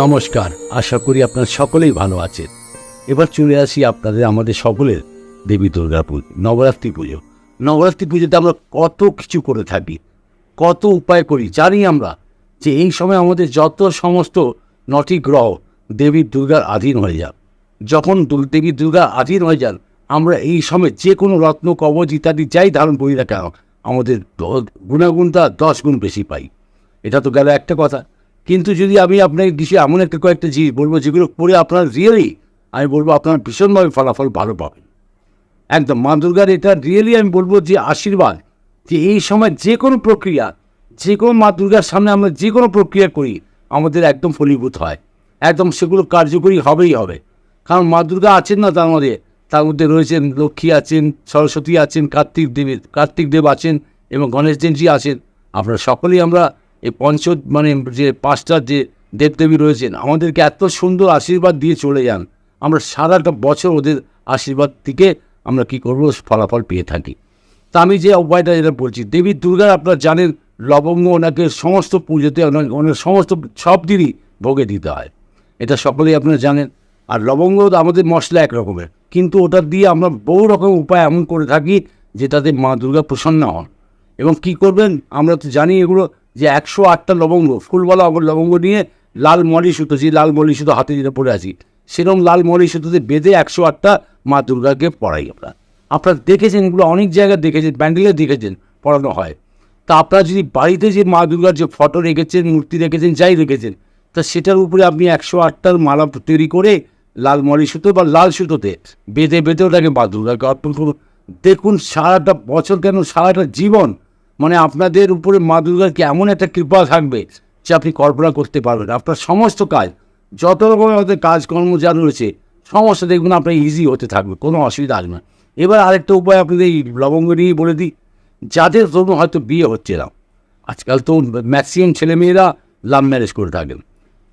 নমস্কার, আশা করি আপনারা সকলেই ভালো আছেন। এবার চলে আসি আপনাদের, আমাদের সকলের দেবী দুর্গা পুজো, নবরাত্রি পুজো। নবরাত্রি পুজোতে আমরা কত কিছু করে থাকি, কত উপায় করি, জানি আমরা যে এই সময় আমাদের যত সমস্ত নটি গ্রহ দেবী দুর্গার আধীন হয়ে যান। যখন দেবী দুর্গা আধীন হয়ে যান, আমরা এই সময় যে কোনো রত্ন কবচ ইত্যাদি যাই ধারণ করি না কেন, আমাদের গুণাগুণটা দশ গুণ বেশি পাই। এটা তো গেল একটা কথা। কিন্তু যদি আমি আপনাকে কিছু এমন একটা কয়েকটা জিনিস বলব যেগুলো পড়ে আপনার রিয়েলি আমি বলব আপনার ভীষণভাবে ফলাফল ভালো পাবেন। একদম, মা দুর্গার এটা রিয়েলি আমি বলব যে আশীর্বাদ যে এই সময় যে কোনো প্রক্রিয়া, যে কোনো মা দুর্গার সামনে আমরা যে কোনো প্রক্রিয়া করি, আমাদের একদম ফলীভূত হয়। একদম সেগুলো কার্যকরী হবেই হবে। কারণ মা দুর্গা আছেন না তার মধ্যে তার মধ্যে রয়েছেন লক্ষ্মী আছেন, সরস্বতী আছেন, কার্তিক দেবী, কার্তিক দেব আছেন এবং গণেশ দেবজি আছেন। আপনারা সকলেই আমরা এই পঞ্চ মানে যে পাঁচটা যে দেবদেবী রয়েছেন, আমাদেরকে এত সুন্দর আশীর্বাদ দিয়ে চলে যান। আমরা সারাটা বছর ওদের আশীর্বাদ থেকে আমরা কি করব, ফলাফল পেয়ে থাকি। তা আমি যে উপায়টা যেটা বলছি, দেবী দুর্গার আপনারা জানেন, লবঙ্গ ওনাকে সমস্ত পুজোতে ওনার সমস্ত সব দিনই ভোগে দিতে হয়। এটা সকলেই আপনারা জানেন। আর লবঙ্গ আমাদের মশলা এক রকমের। কিন্তু ওটা দিয়ে আমরা বহু রকম উপায় এমন করে থাকি, যেটাতে মা দুর্গা প্রসন্ন হন। এবং কি করবেন, আমরা তো জানি এগুলো যে একশো আটটা লবঙ্গ ফুলওয়ালা লবঙ্গ নিয়ে লাল মলি সুতো, যে লাল মলি সুতো হাতে যেটা পড়ে আছি, সেরকম লাল মলি সুতোতে বেঁধে একশো আটটা মা দুর্গাকে পড়াই আমরা। আপনারা দেখেছেন, এগুলো অনেক জায়গায় দেখেছেন, প্যান্ডেলে দেখেছেন, পড়ানো হয়। তা আপনারা যদি বাড়িতে যে মা দুর্গার যে ফটো রেখেছেন, মূর্তি রেখেছেন, যাই রেখেছেন, তা সেটার উপরে আপনি একশো আটটার মালা তৈরি করে লাল মলি সুতো বা লাল সুতোতে বেঁধে বেঁধে ওটাকে মা দুর্গাকে অর্পণ করুন। দেখুন, সারাটা বছর কেন সারাটা জীবন মানে আপনাদের উপরে মা দুর্গার এমন একটা কৃপা থাকবে যে আপনি কল্পনা করতে পারবেন। আপনার সমস্ত কাজ, যত রকমের আমাদের কাজকর্ম যা রয়েছে, সমস্ত দেখবেন আপনার ইজি হতে থাকবে, কোনো অসুবিধা আসবে না। এবার আরেকটা উপায় আপনাদের এই লবঙ্গ নিয়েই বলে দিই, যাদের ধরুন হয়তো বিয়ে হচ্ছে না, আজকাল তো ম্যাক্সিমাম ছেলেমেয়েরা লাভ ম্যারেজ করে থাকেন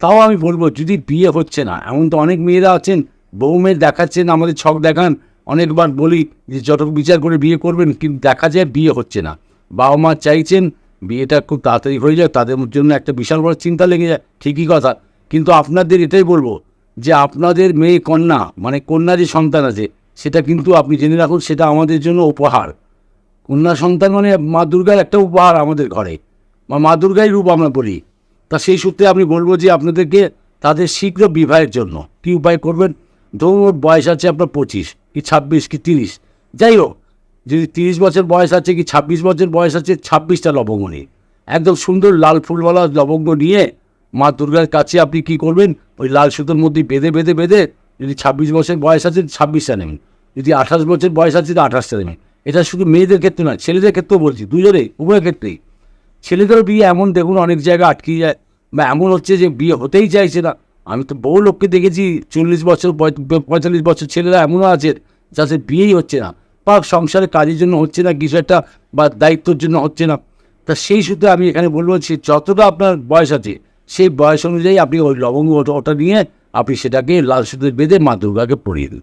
তাও আমি বলব, যদি বিয়ে হচ্ছে না, এমন তো অনেক মেয়েরা আছেন বউ মেয়ে দেখাচ্ছেন, আমাদের ছক দেখান, অনেকবার বলি যে যত বিচার করে বিয়ে করবেন, কিন্তু দেখা যায় বিয়ে হচ্ছে না। বাবা মা চাইছেন বিয়েটা খুব তাড়াতাড়ি হয়ে যায় তাদের জন্য একটা বিশাল বড় চিন্তা লেগে যায়। ঠিকই কথা। কিন্তু আপনাদের এটাই বলব যে আপনাদের মেয়ে কন্যা মানে কন্যা যে সন্তান আছে, সেটা কিন্তু আপনি জেনে রাখুন, সেটা আমাদের জন্য উপহার। কন্যা সন্তান মানে মা দুর্গার একটা উপহার আমাদের ঘরে। বা মা দুর্গাই রূপ আমরা বলি। তা সেই সূত্রে আমি বলব যে আপনাদেরকে তাদের শীঘ্র বিবাহের জন্য কী উপায় করবেন? ধরুন ওর বয়স আছে আপনার পঁচিশ, কি ছাব্বিশ, কি তিরিশ। যাই হোক যদি তিরিশ বছর বয়স আছে কি ছাব্বিশ বছর বয়স আছে, ছাব্বিশটা লবঙ্গ নিয়ে। একদম সুন্দর লাল ফুলওয়ালা লবঙ্গ নিয়ে মা দুর্গার কাছে আপনি কি করবেন? ওই লাল সুতোর মধ্যে বেঁধে বেঁধে বেঁধে যদি ছাব্বিশ বছর বয়স আছে ছাব্বিশটা নেবেন। যদি আঠাশ বছর বয়স আছে, তো আঠাশটা নেবেন। এটা শুধু মেয়েদের ক্ষেত্রে নয়, ছেলেদের ক্ষেত্রেও বলছি দুজনেই উভয় ক্ষেত্রেই। ছেলেদের বিয়ে এমন, দেখুন অনেক জায়গায় আটকে যায়, বা এমন হচ্ছে যে বিয়ে হতেই চাইছে না। আমি তো বহু লোককে দেখেছি, চল্লিশ বছর পঁয়- পঁয়তাল্লিশ বছর ছেলেরা এমনও আছে, যাদের বিয়েই হচ্ছে না। বা সংসারে কাজের জন্য হচ্ছে না, কিছু একটা বা দায়িত্বর জন্য হচ্ছে না। তা সেই সূত্রে আমি এখানে বলব যে যতটা আপনার বয়স আছে, সেই বয়স অনুযায়ী আপনি ওই লবঙ্গ ওটা নিয়ে আপনি সেটাকে লাল সুতোয় বেঁধে মা দুর্গাকে পড়িয়ে দিন।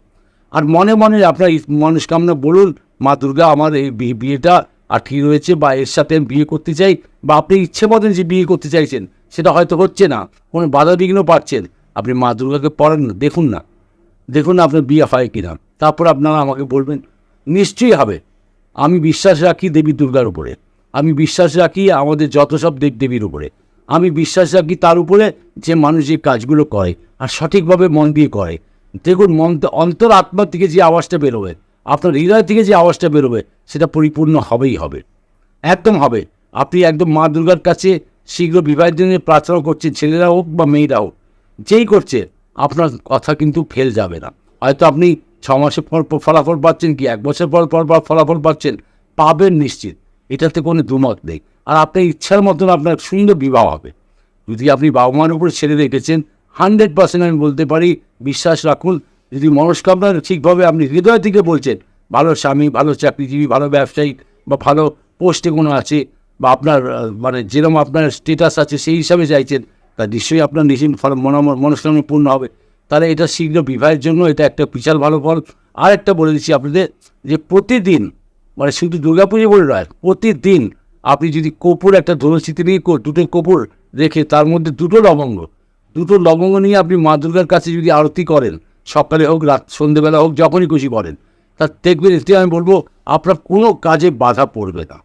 আর মনে মনে আপনার মনস্কামনা বলুন, মা দুর্গা আমার এই বিয়েটা আটকে রয়েছে বা এর সাথে আমি বিয়ে করতে চাই বা আপনি ইচ্ছে মতন যে বিয়ে করতে চাইছেন, সেটা হয়তো হচ্ছে না, কোনো বাধা বিঘ্ন পাচ্ছেন, আপনি মা দুর্গাকে পড়েন না, দেখুন না। দেখুন না আপনার বিয়ে হয় কিনা। তারপর আপনারা আমাকে বলবেন নিশ্চয়ই হবে। আমি বিশ্বাস রাখি দেবী দুর্গার উপরে। আমি বিশ্বাস রাখি আমাদের যত সব দেবদেবীর উপরে। আমি বিশ্বাস রাখি তার উপরে যে মানুষ যে কাজগুলো করে আর সঠিকভাবে মন দিয়ে করে। দেখুন, মন অন্তর আত্মার থেকে যে আওয়াজটা বেরোবে, আপনার হৃদয় থেকে যে আওয়াজটা বেরোবে, সেটা পরিপূর্ণ হবেই হবে। একদম হবে। আপনি একদম মা দুর্গার কাছে শীঘ্র বিবাহের জন্য প্রার্থনা করছেন, ছেলেরা হোক বা মেয়েরা হোক, যেই করছে, আপনার কথা কিন্তু ফেল যাবে না। হয়তো আপনি ছ মাসের পর পর ফলাফল পাচ্ছেন কি? এক বছর পর পর পর ফলাফল পাচ্ছেন? পাবেন নিশ্চিত। এটাতে কোনো দুমত নেই। আর আপনার ইচ্ছার মতন আপনার সুন্দর বিবাহ হবে। যদি আপনি বাবা মার উপরে ছেড়ে রেখেছেন হান্ড্রেড পার্সেন্ট আমি বলতে পারি, বিশ্বাস রাখুন, যদি মনস্কামনা ঠিকভাবে আপনি হৃদয় থেকে বলছেন, ভালো স্বামী, ভালো চাকরিজীবী, ভালো ব্যবসায়ী বা ভালো পোস্টে কোনো আছে বা আপনার মানে যেরকম আপনার স্টেটাস আছে সেই হিসাবে চাইছেন, তা নিশ্চয়ই আপনার মনোম- মনস্কামনা পূর্ণ হবে। তাহলে এটা শীঘ্র বিবাহের জন্য এটা একটা বিশাল ভালো ফল। আর একটা বলে দিচ্ছি আপনাদের যে প্রতিদিন মানে শুধু দুর্গাপুজো বলে নয়, প্রতিদিন আপনি যদি কপুর একটা ধনুচিতে নিয়ে দুটো কপুর রেখে তার মধ্যে দুটো লবঙ্গ দুটো লবঙ্গ নিয়ে আপনি মা দুর্গার কাছে যদি আরতি করেন, সকালে হোক, রাত সন্ধেবেলা হোক, যখনই খুশি করেন, তা দেখবেন এতে আমি বলব আপনার কোনো কাজে বাধা পড়বে না।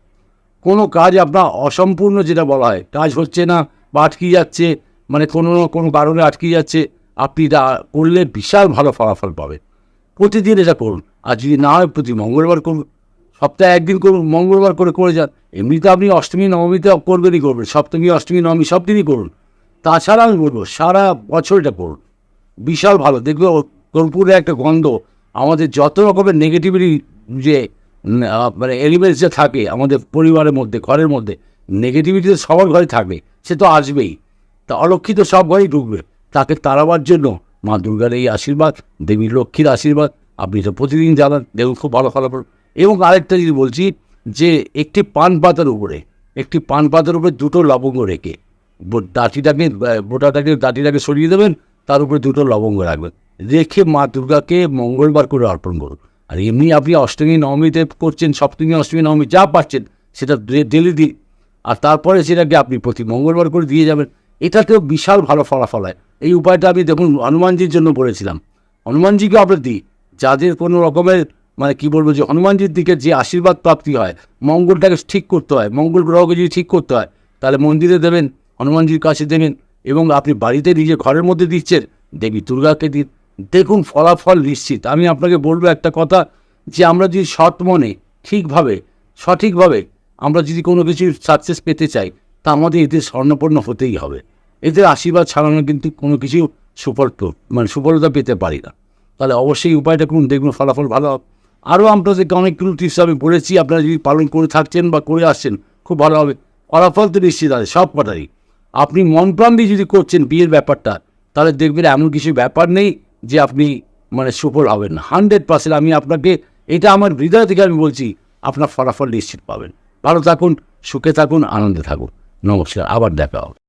কোনো কাজ আপনার অসম্পূর্ণ যেটা বলা হয়, কাজ হচ্ছে না, বা আটকে যাচ্ছে মানে কোনো কোনো কারণে আটকে যাচ্ছে আপনি এটা করলে বিশাল ভালো ফলাফল পাবেন। প্রতিদিন এটা করুন। আর যদি না হয়, প্রতি মঙ্গলবার করুন। সপ্তাহে একদিন করুন, মঙ্গলবার করে করে যান। এমনিতে আপনি অষ্টমী নবমীতে করবেনই করবেন। সপ্তমী, অষ্টমী, নবমী সব দিনই করুন। তাছাড়া আমি বলব, সারা বছর এটা করুন। বিশাল ভালো। দেখবে কর্পূরে একটা গন্ধ, আমাদের যত রকমের নেগেটিভিটি যে মানে এলিমেন্টস যে থাকে, আমাদের পরিবারের মধ্যে, ঘরের মধ্যে নেগেটিভিটি তো সবার ঘরে থাকবে, সে তো আসবেই। তা অলক্ষিত সব ঘরেই ঢুকবে। তাকে তাড়াবার জন্য মা দুর্গার এই আশীর্বাদ, দেবী লক্ষ্মীর আশীর্বাদ, আপনি তো প্রতিদিন জানান, দেখুন, খুব ভালো ফলাফল এবং আরেকটা যদি বলছি যে, একটি পান পাতার উপরে, একটি পান পাতার উপরে দুটো লবঙ্গ রেখে দাঁতিটাকে বোটাটাকে, দাঁতিটাকে সরিয়ে দেবেন, তার উপরে দুটো লবঙ্গ রাখবেন। রেখে মা দুর্গাকে মঙ্গলবার করে অর্পণ করুন। আর এমনি আপনি অষ্টমী, নবমীতে করছেন, সপ্তমী, অষ্টমী, নবমী, যা পাচ্ছেন সেটা ডেলি দিন। আর তারপরে সেটাকে আপনি প্রতি মঙ্গলবার করে দিয়ে যাবেন। এটাতেও বিশাল ভালো ফলাফল হয়। এই উপায়টা আমি দেখুন, হনুমানজির জন্য বলেছিলাম হনুমানজিকে দিই, যাদের কোনো রকমের মানে কি বলব যে হনুমানজির দিকে যে আশীর্বাদ প্রাপ্তি হয়, মঙ্গলটাকে ঠিক করতে হয়, মঙ্গল গ্রহকে যদি ঠিক করতে হয়, তাহলে মন্দিরে দেবেন, হনুমানজির কাছে দেবেন এবং আপনি বাড়িতে নিজে ঘরের মধ্যে দিচ্ছেন, দেবী দুর্গাকে দিন। দেখুন, ফলাফল নিশ্চিত। আমি আপনাকে বলব একটা কথা, যে আমরা যদি সৎ মনে, ঠিকভাবে, সঠিকভাবে আমরা যদি কোনো কিছু সাকসেস পেতে চাই, তা আমাদের এতে স্বর্ণপূর্ণ হতেই হবে। এদের আশীর্বাদ ছাড়ানো কিন্তু কোনো কিছু সুফল মানে সুফলতা পেতে পারি না। তাহলে অবশ্যই উপায়টা করুন দেখবেন ফলাফল ভালো হবে। আরও আপনাদেরকে অনেকগুলো টিপস আমি বলেছি, আপনারা যদি পালন করে থাকছেন বা করে আসছেন, খুব ভালো হবে। ফলাফল তো নিশ্চিত আছে, সব কটারই। আপনি মন প্রাণ দিয়ে যদি করছেন বিয়ের ব্যাপারটা, তাহলে দেখবেন এমন কিছু ব্যাপার নেই যে আপনি মানে সুফল হবেন হান্ড্রেড পার্সেন্ট আমি আপনাকে, এটা আমার হৃদয় থেকে আমি বলছি, আপনার ফলাফল নিশ্চিত পাবেন। ভালো থাকুন, সুখে থাকুন, আনন্দে থাকুন। নমস্কার, আবার দেখা হবে।